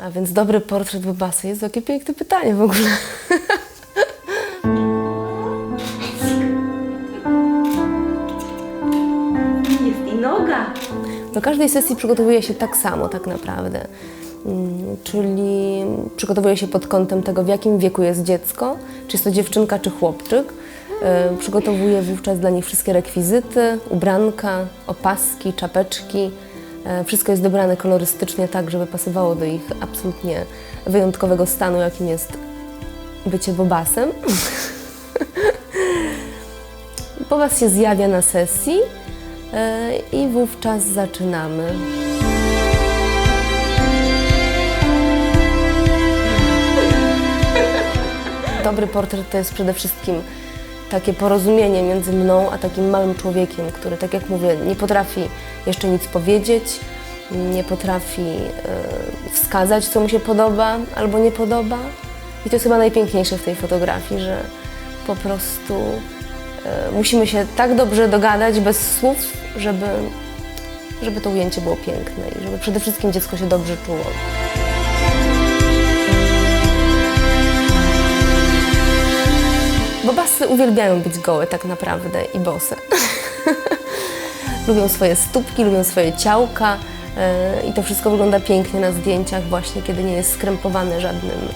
A więc dobry portret Bobasy. Jest jakie piękne pytanie w ogóle. Jest i noga. Do każdej sesji przygotowuję się tak samo, tak naprawdę. Mm, Czyli przygotowuję się pod kątem tego, w jakim wieku jest dziecko, czy jest to dziewczynka, czy chłopczyk. E, Przygotowuję wówczas dla nich wszystkie rekwizyty, ubranka, opaski, czapeczki. E, Wszystko jest dobrane kolorystycznie tak, żeby pasowało do ich absolutnie wyjątkowego stanu, jakim jest bycie bobasem. Bobas się zjawia na sesji e, i wówczas zaczynamy. Dobry portret to jest przede wszystkim takie porozumienie między mną a takim małym człowiekiem, który, tak jak mówię, nie potrafi jeszcze nic powiedzieć, nie potrafi e, wskazać, co mu się podoba albo nie podoba. I to jest chyba najpiękniejsze w tej fotografii, że po prostu e, musimy się tak dobrze dogadać bez słów, żeby, żeby to ujęcie było piękne i żeby przede wszystkim dziecko się dobrze czuło. Bobasy uwielbiają być gołe tak naprawdę i bose. lubią swoje stópki, lubią swoje ciałka e, i to wszystko wygląda pięknie na zdjęciach właśnie, kiedy nie jest skrępowane żadnym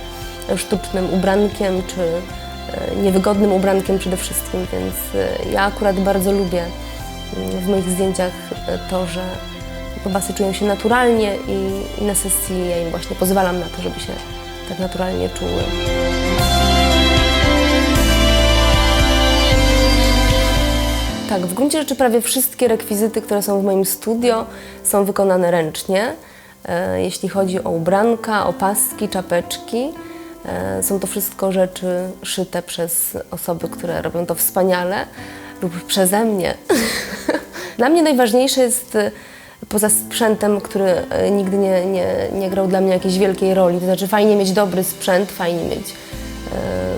sztucznym ubrankiem czy e, niewygodnym ubrankiem przede wszystkim, więc e, ja akurat bardzo lubię mm, w moich zdjęciach to, że bobasy czują się naturalnie i, i na sesji ja im właśnie pozwalam na to, żeby się tak naturalnie czuły. Tak, w gruncie rzeczy prawie wszystkie rekwizyty, które są w moim studio, są wykonane ręcznie. E, Jeśli chodzi o ubranka, opaski, czapeczki, e, są to wszystko rzeczy szyte przez osoby, które robią to wspaniale lub przeze mnie. dla mnie najważniejsze jest, e, poza sprzętem, który nigdy nie, nie, nie grał dla mnie jakiejś wielkiej roli, to znaczy fajnie mieć dobry sprzęt, fajnie mieć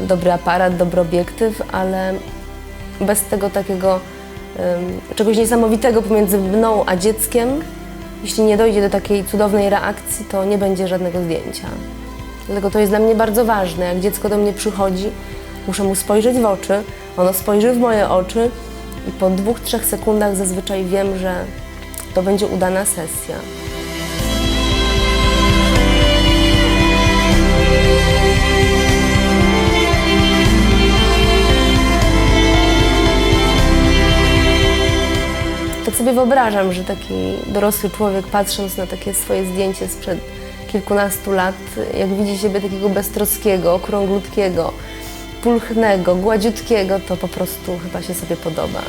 dobry aparat, dobry obiektyw, ale bez tego takiego czegoś niesamowitego pomiędzy mną a dzieckiem, jeśli nie dojdzie do takiej cudownej reakcji, to nie będzie żadnego zdjęcia. Dlatego to jest dla mnie bardzo ważne. Jak dziecko do mnie przychodzi, muszę mu spojrzeć w oczy, ono spojrzy w moje oczy i po dwóch, trzech sekundach zazwyczaj wiem, że to będzie udana sesja. Tak sobie wyobrażam, że taki dorosły człowiek patrząc na takie swoje zdjęcie sprzed kilkunastu lat, jak widzi siebie takiego beztroskiego, okrąglutkiego, pulchnego, gładziutkiego, to po prostu chyba się sobie podoba.